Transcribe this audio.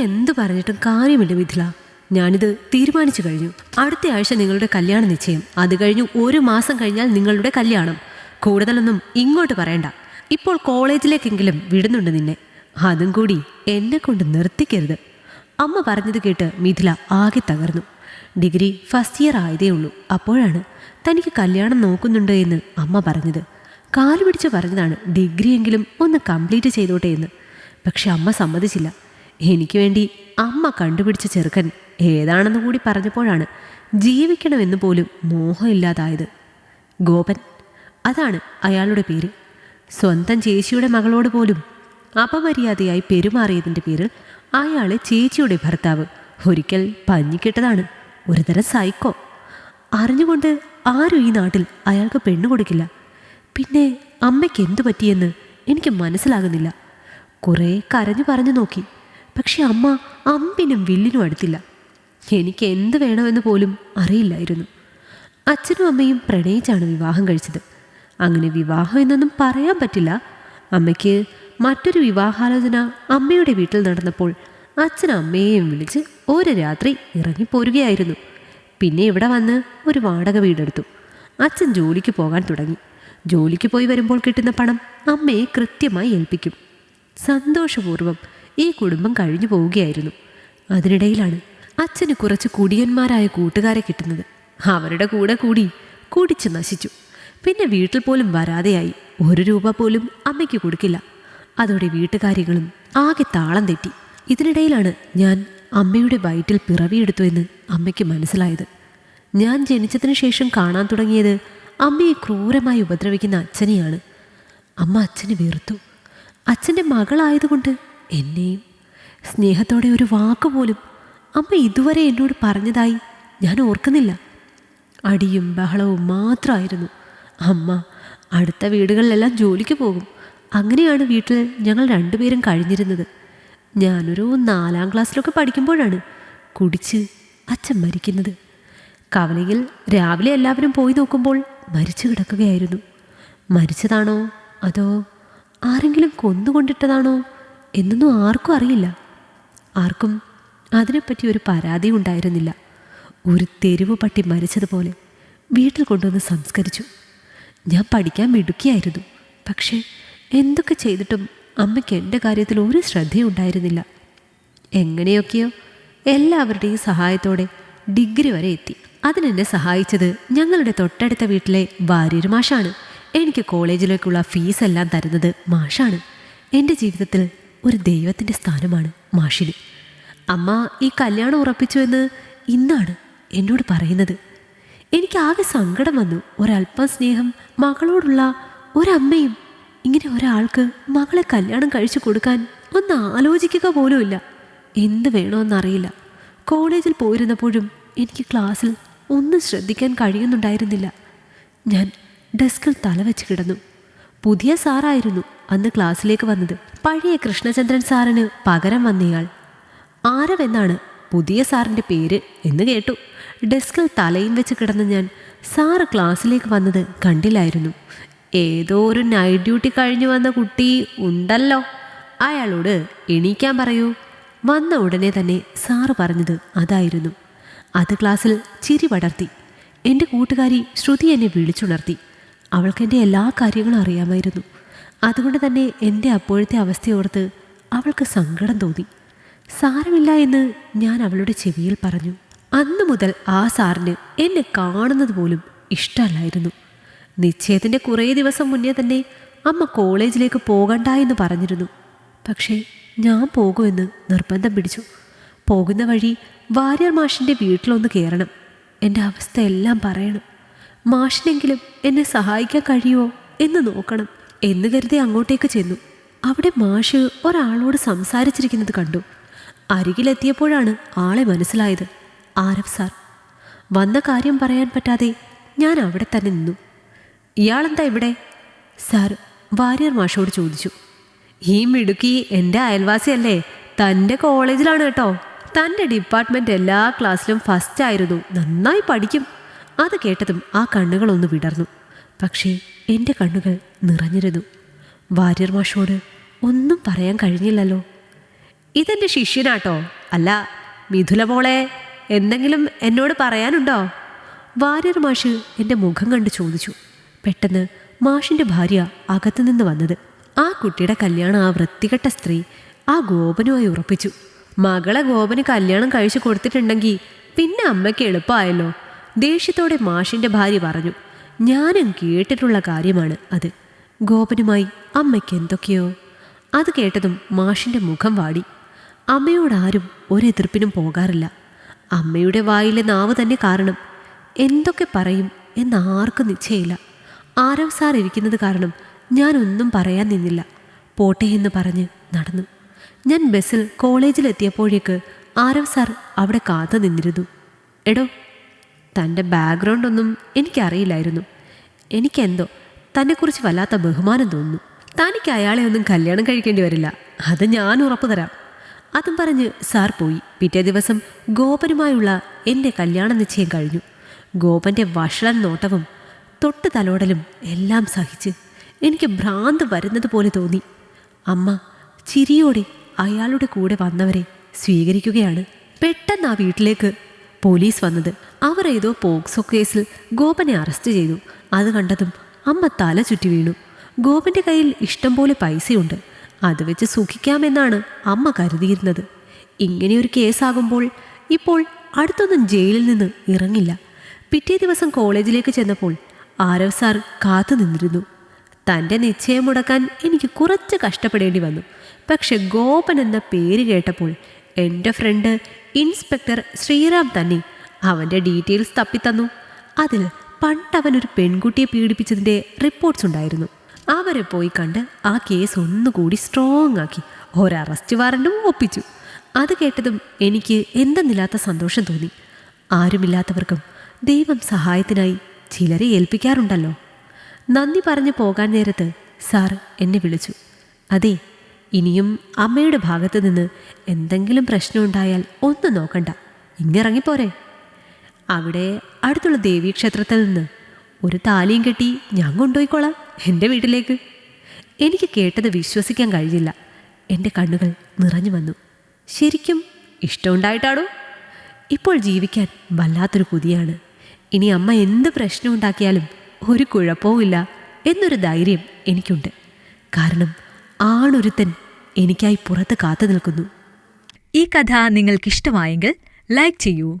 എന്ത് പറഞ്ഞിട്ടും കാര്യമില്ല മിഥില. ഞാനിത് തീരുമാനിച്ചു കഴിഞ്ഞു. അടുത്ത ആഴ്ച നിങ്ങളുടെ കല്യാണ നിശ്ചയം. അത് കഴിഞ്ഞു ഒരു മാസം കഴിഞ്ഞാൽ നിങ്ങളുടെ കല്യാണം. കൂടുതലൊന്നും ഇങ്ങോട്ട് പറയണ്ട. ഇപ്പോൾ കോളേജിലേക്കെങ്കിലും വിടുന്നുണ്ട് നിന്നെ. അതും കൂടി എന്നെ കൊണ്ട് നിർത്തിക്കരുത്. അമ്മ പറഞ്ഞത് കേട്ട് മിഥില ആകെ തകർന്നു. ഡിഗ്രി ഫസ്റ്റ് ഇയർ ആയതേ ഉള്ളൂ. അപ്പോഴാണ് തനിക്ക് കല്യാണം നോക്കുന്നുണ്ട് എന്ന് അമ്മ പറഞ്ഞത്. കാൽ പിടിച്ച് പറഞ്ഞതാണ് ഡിഗ്രിയെങ്കിലും ഒന്ന് കംപ്ലീറ്റ് ചെയ്തോട്ടെ എന്ന്. പക്ഷെ അമ്മ സമ്മതിച്ചില്ല. എനിക്ക് വേണ്ടി അമ്മ കണ്ടുപിടിച്ച ചെറുക്കൻ ഏതാണെന്ന് കൂടി പറഞ്ഞപ്പോഴാണ് ജീവിക്കണമെന്ന് പോലും മോഹമില്ലാതായത്. ഗോപൻ അതാണ് അയാളുടെ പേര്. സ്വന്തം ചേച്ചിയുടെ മകളോട് പോലും അപമര്യാദയായി പെരുമാറിയതിന്റെ പേരിൽ അയാളെ ചേച്ചിയുടെ ഭർത്താവ് ഒരിക്കൽ പഞ്ഞിക്കിട്ടതാണ്. ഒരുതരം സൈക്കോ അറിഞ്ഞുകൊണ്ട് ആരും ഈ നാട്ടിൽ അയാൾക്ക് പെണ്ണു കൊടുക്കില്ല. പിന്നെ അമ്മയ്ക്ക് എന്തു പറ്റിയെന്ന് എനിക്ക് മനസ്സിലാകുന്നില്ല. കുറേ കരഞ്ഞു പറഞ്ഞു നോക്കി. പക്ഷെ അമ്മ അമ്പിനും വില്ലിനും അടുത്തില്ല. എനിക്ക് എന്ത് വേണമെന്ന് പോലും അറിയില്ലായിരുന്നു. അച്ഛനും അമ്മയും പ്രണയിച്ചാണ് വിവാഹം കഴിച്ചത്. അങ്ങനെ വിവാഹം എന്നൊന്നും പറയാൻ പറ്റില്ല. അമ്മയ്ക്ക് മറ്റൊരു വിവാഹാലോചന അമ്മയുടെ വീട്ടിൽ നടന്നപ്പോൾ അച്ഛൻ അമ്മയെയും വിളിച്ച് ഒരു രാത്രി ഇറങ്ങിപ്പോരുകയായിരുന്നു. പിന്നെ ഇവിടെ വന്ന് ഒരു വാടക വീടെടുത്തു. അച്ഛൻ ജോലിക്ക് പോകാൻ തുടങ്ങി. ജോലിക്ക് പോയി വരുമ്പോൾ കിട്ടുന്ന പണം അമ്മയെ കൃത്യമായി ഏൽപ്പിക്കും. സന്തോഷപൂർവം ഈ കുടുംബം കഴിഞ്ഞു പോവുകയായിരുന്നു. അതിനിടയിലാണ് അച്ഛന് കുറച്ച് കുടിയന്മാരായ കൂട്ടുകാരെ കിട്ടുന്നത്. അവരുടെ കൂടെ കൂടി കുടിച്ച് നശിച്ചു. പിന്നെ വീട്ടിൽ പോലും വരാതെയായി. ഒരു രൂപ പോലും അമ്മയ്ക്ക് കൊടുക്കില്ല. അതോടെ വീട്ടുകാര്യങ്ങളും ആകെ താളം തെറ്റി. ഇതിനിടയിലാണ് ഞാൻ അമ്മയുടെ വയറ്റിൽ പിറവിയെടുത്തു എന്ന് അമ്മയ്ക്ക് മനസ്സിലായത്. ഞാൻ ജനിച്ചതിന് ശേഷം കാണാൻ തുടങ്ങിയത് അമ്മയെ ക്രൂരമായി ഉപദ്രവിക്കുന്ന അച്ഛനെയാണ്. അമ്മ അച്ഛനെ വെറുത്തു. അച്ഛന്റെ മകളായതുകൊണ്ട് എന്നെയും സ്നേഹത്തോടെ ഒരു വാക്ക് പോലും അമ്മ ഇതുവരെ എന്നോട് പറഞ്ഞതായി ഞാൻ ഓർക്കുന്നില്ല. അടിയും ബഹളവും മാത്രമായിരുന്നു. അമ്മ അടുത്ത വീടുകളിലെല്ലാം ജോലിക്ക് പോകും. അങ്ങനെയാണ് വീട്ടിൽ ഞങ്ങൾ രണ്ടുപേരും കഴിഞ്ഞിരുന്നത്. ഞാനൊരു നാലാം ക്ലാസ്സിലൊക്കെ പഠിക്കുമ്പോഴാണ് കുടിച്ച് അച്ഛൻ മരിക്കുന്നത്. കവലയിൽ രാവിലെ എല്ലാവരും പോയി നോക്കുമ്പോൾ മരിച്ചു കിടക്കുകയായിരുന്നു. മരിച്ചതാണോ അതോ ആരെങ്കിലും കൊന്നുകൊണ്ടിട്ടതാണോ എന്നൊന്നും ആർക്കും അറിയില്ല. ആർക്കും അതിനെപ്പറ്റി ഒരു പരാതി ഉണ്ടായിരുന്നില്ല. ഒരു തെരുവ് പട്ടി മരിച്ചതുപോലെ വീട്ടിൽ കൊണ്ടുവന്ന് സംസ്കരിച്ചു. ഞാൻ പഠിക്കാൻ മിടുക്കിയായിരുന്നു. പക്ഷേ എന്തൊക്കെ ചെയ്തിട്ടും അമ്മയ്ക്ക് എന്റെ കാര്യത്തിൽ ഒരു ശ്രദ്ധയും ഉണ്ടായിരുന്നില്ല. എങ്ങനെയൊക്കെയോ എല്ലാവരുടെയും സഹായത്തോടെ ഡിഗ്രി വരെ എത്തി. അതിനെന്നെ സഹായിച്ചത് ഞങ്ങളുടെ തൊട്ടടുത്ത വീട്ടിലെ ഭാര്യരു മാഷാണ്. എനിക്ക് കോളേജിലേക്കുള്ള ഫീസ് എല്ലാം തരുന്നത് മാഷാണ്. എന്റെ ജീവിതത്തിൽ ഒരു ദൈവത്തിന്റെ സ്ഥാനമാണ് മാഷിന്. അമ്മ ഈ കല്യാണം ഉറപ്പിച്ചു എന്ന് ഇന്നാണ് എന്നോട് പറയുന്നത്. എനിക്ക് ആകെ സങ്കടം വന്നു. ഒരല്പം സ്നേഹം മകളോടുള്ള ഒരമ്മയും ഇങ്ങനെ ഒരാൾക്ക് മകളെ കല്യാണം കഴിച്ചു കൊടുക്കാൻ ഒന്ന് ആലോചിക്കുക പോലുമില്ല. എന്ത് വേണമെന്നറിയില്ല കോളേജിൽ പോയിരുന്നപ്പോഴും എനിക്ക് ക്ലാസ്സിൽ ഒന്നും ശ്രദ്ധിക്കാൻ കഴിയുന്നുണ്ടായിരുന്നില്ല. ഞാൻ ഡെസ്കിൽ തലവെച്ച് കിടന്നു. പുതിയ സാറായിരുന്നു. അന്ന് ക്ലാസ്സിലേക്ക് വന്നത് പഴയ കൃഷ്ണചന്ദ്രൻ സാറിന് പകരം വന്നയാൾ. ആരവെന്നാണ് പുതിയ സാറിന്റെ പേര് എന്ന് കേട്ടു. ഡെസ്കിൽ തലയും വെച്ച് കിടന്ന് ഞാൻ സാറ് ക്ലാസ്സിലേക്ക് വന്നത് കണ്ടില്ലായിരുന്നു. ഏതോ ഒരു നൈറ്റ് ഡ്യൂട്ടി കഴിഞ്ഞു വന്ന കുട്ടി ഉണ്ടല്ലോ. അയാളോട് എണീക്കാൻ പറയൂ. വന്ന ഉടനെ തന്നെ സാറ് പറഞ്ഞത് അതായിരുന്നു. അത് ക്ലാസ്സിൽ ചിരി പടർത്തി. എന്റെ കൂട്ടുകാരി ശ്രുതി എന്നെ വിളിച്ചുണർത്തി. അവൾക്ക് എന്റെ എല്ലാ കാര്യങ്ങളും അറിയാമായിരുന്നു. അതുകൊണ്ട് തന്നെ എന്റെ അപ്പോഴത്തെ അവസ്ഥയോർത്ത് അവൾക്ക് സങ്കടം തോന്നി. സാരമില്ല എന്ന് ഞാൻ അവളുടെ ചെവിയിൽ പറഞ്ഞു. അന്നു മുതൽ ആ സാറിന് എന്നെ കാണുന്നത് പോലും ഇഷ്ടമല്ലായിരുന്നു. നിശ്ചയത്തിന്റെ കുറേ ദിവസം മുന്നേ തന്നെ അമ്മ കോളേജിലേക്ക് പോകണ്ട എന്ന് പറഞ്ഞിരുന്നു. പക്ഷേ ഞാൻ പോകുമെന്ന് നിർബന്ധം പിടിച്ചു. പോകുന്ന വഴി വാര്യർ മാഷിന്റെ വീട്ടിലൊന്ന് കയറണം എന്റെ അവസ്ഥ എല്ലാം പറയണം. മാഷിനെങ്കിലും എന്നെ സഹായിക്കാൻ കഴിയുമോ എന്ന് നോക്കണം. എന്ന് കരുതി അങ്ങോട്ടേക്ക് ചെന്നു. അവിടെ മാഷ് ഒരാളോട് സംസാരിച്ചിരിക്കുന്നത് കണ്ടു. അരികിലെത്തിയപ്പോഴാണ് ആളെ മനസ്സിലായത്. ആരഫ് സാർ വന്ന കാര്യം പറയാൻ പറ്റാതെ ഞാൻ അവിടെ തന്നെ നിന്നു. ഇയാളെന്താ ഇവിടെ? സാർ വാര്യർ മാഷോട് ചോദിച്ചു. ഈ മിടുക്കി എന്റെ അയൽവാസിയല്ലേ? തന്റെ കോളേജിലാണ് കേട്ടോ. തന്റെ ഡിപ്പാർട്ട്മെന്റ് എല്ലാ ക്ലാസ്സിലും ഫസ്റ്റ് ആയിരുന്നു നന്നായി പഠിക്കും. അത് കേട്ടതും ആ കണ്ണുകളൊന്ന് വിടർന്നു. പക്ഷേ എന്റെ കണ്ണുകൾ നിറഞ്ഞിരുന്നു. വാര്യർ മാഷോട് ഒന്നും പറയാൻ കഴിഞ്ഞില്ലല്ലോ. ഇതെന്റെ ശിഷ്യനാട്ടോ. അല്ല മിഥുല മോളെ എന്തെങ്കിലും എന്നോട് പറയാനുണ്ടോ? വാര്യർ മാഷ് എന്റെ മുഖം കണ്ട് ചോദിച്ചു. പെട്ടെന്ന് മാഷിന്റെ ഭാര്യ അകത്തുനിന്ന് വന്നത്. ആ കുട്ടിയുടെ കല്യാണം ആ വൃത്തികെട്ട സ്ത്രീ ആ ഗോപനുമായി ഉറപ്പിച്ചു. മകളെ ഗോപന് കല്യാണം കഴിച്ചു കൊടുത്തിട്ടുണ്ടെങ്കിൽ പിന്നെ അമ്മയ്ക്ക് എളുപ്പമായല്ലോ. ദേഷ്യത്തോടെ മാഷിന്റെ ഭാര്യ പറഞ്ഞു. ഞാനും കേട്ടിട്ടുള്ള കാര്യമാണ് അത്. ഗോപനുമായി അമ്മയ്ക്ക് എന്തൊക്കെയോ. അത് കേട്ടതും മാഷിന്റെ മുഖം വാടി. അമ്മയോടാരും ഒരെതിർപ്പിനും പോകാറില്ല. അമ്മയുടെ വായിലെ നാവ് തന്നെ കാരണം. എന്തൊക്കെ പറയും എന്ന് ആർക്കും നിശ്ചയില്ല ആരവ് സാർ ഇരിക്കുന്നത് കാരണം ഞാനൊന്നും പറയാൻ നിന്നില്ല. പോട്ടെ എന്ന് പറഞ്ഞ് നടന്നു. ഞാൻ ബസ്സിൽ കോളേജിലെത്തിയപ്പോഴേക്ക് ആരവ് സാർ അവിടെ കാത്തു നിന്നിരുന്നു. എടോ തന്റെ ബാക്ക്ഗ്രൗണ്ടൊന്നും എനിക്കറിയില്ലായിരുന്നു. എനിക്കെന്തോ തന്നെക്കുറിച്ച് വല്ലാത്ത ബഹുമാനം തോന്നുന്നു. തനിക്ക് അയാളെ ഒന്നും കല്യാണം കഴിക്കേണ്ടി വരില്ല. അത് ഞാൻ ഉറപ്പു തരാം. അതും പറഞ്ഞ് സാർ പോയി. പിറ്റേ ദിവസം ഗോപനുമായുള്ള എന്റെ കല്യാണ നിശ്ചയം കഴിഞ്ഞു. ഗോപന്റെ വഷളൻ നോട്ടവും തൊട്ട് തലോടലും എല്ലാം സഹിച്ച് എനിക്ക് ഭ്രാന്ത് വരുന്നത് പോലെ തോന്നി. അമ്മ ചിരിയോടെ അയാളുടെ കൂടെ വന്നവരെ സ്വീകരിക്കുകയാണ്. പെട്ടെന്ന് ആ വീട്ടിലേക്ക് പോലീസ് വന്നത്. അവർ ഏതോ പോക്സോ കേസിൽ ഗോപനെ അറസ്റ്റ് ചെയ്തു. അത് കണ്ടതും അമ്മ തല ചുറ്റി വീണു. ഗോപന്റെ കയ്യിൽ ഇഷ്ടംപോലെ പൈസയുണ്ട്. അത് വെച്ച് സുഖിക്കാമെന്നാണ് അമ്മ കരുതിയിരുന്നത്. ഇങ്ങനെയൊരു കേസാകുമ്പോൾ ഇപ്പോൾ അടുത്തൊന്നും ജയിലിൽ നിന്ന് ഇറങ്ങില്ല. പിറ്റേ ദിവസം കോളേജിലേക്ക് ചെന്നപ്പോൾ ആരവ് സാർ കാത്തു നിന്നിരുന്നു. തന്റെ നിശ്ചയം മുടക്കാൻ എനിക്ക് കുറച്ച് കഷ്ടപ്പെടേണ്ടി വന്നു. പക്ഷെ ഗോപൻ എന്ന പേര് കേട്ടപ്പോൾ എന്റെ ഫ്രണ്ട് ഇൻസ്പെക്ടർ ശ്രീറാം തന്നെ അവന്റെ ഡീറ്റെയിൽസ് തപ്പിത്തന്നു. അതിൽ പണ്ട് അവൻ ഒരു പെൺകുട്ടിയെ പീഡിപ്പിച്ചതിന്റെ റിപ്പോർട്ട്സ് ഉണ്ടായിരുന്നു. അവരെ പോയി കണ്ട് ആ കേസ് ഒന്നുകൂടി സ്ട്രോങ് ആക്കി. ഒരറസ്റ്റ് വാറണ്ടും ഒപ്പിച്ചു. അത് കേട്ടതും എനിക്ക് എന്തെന്നില്ലാത്ത സന്തോഷം തോന്നി. ആരുമില്ലാത്തവർക്കും ദൈവം സഹായത്തിനായി ചിലരെ ഏൽപ്പിക്കാറുണ്ടല്ലോ. നന്ദി പറഞ്ഞു പോകാൻ നേരത്ത് സാർ എന്നെ വിളിച്ചു. അതെ ഇനിയും അമ്മയുടെ ഭാഗത്ത് നിന്ന് എന്തെങ്കിലും പ്രശ്നമുണ്ടായാൽ ഒന്ന് നോക്കണ്ട. ഇങ്ങിറങ്ങിപ്പോരെ അവിടെ അടുത്തുള്ള ദേവീക്ഷേത്രത്തിൽ നിന്ന് ഒരു താലിയും കെട്ടി ഞാൻ കൊണ്ടുപോയിക്കോളാം എന്റെ വീട്ടിലേക്ക്. എനിക്ക് കേട്ടത് വിശ്വസിക്കാൻ കഴിഞ്ഞില്ല. എന്റെ കണ്ണുകൾ നിറഞ്ഞു വന്നു. ശരിക്കും ഇഷ്ടമുണ്ടായിട്ടാണോ? ഇപ്പോൾ ജീവിക്കാൻ വല്ലാത്തൊരു കുതിയാണ്. ഇനി അമ്മ എന്ത് പ്രശ്നം ഉണ്ടാക്കിയാലും ഒരു കുഴപ്പവുമില്ല എന്നൊരു ധൈര്യം എനിക്കുണ്ട്. കാരണം ആണൊരുത്തൻ എനിക്കായി പുറത്ത് കാത്തു നിൽക്കുന്നു. ഈ കഥ നിങ്ങൾക്കിഷ്ടമായെങ്കിൽ ലൈക്ക് ചെയ്യൂ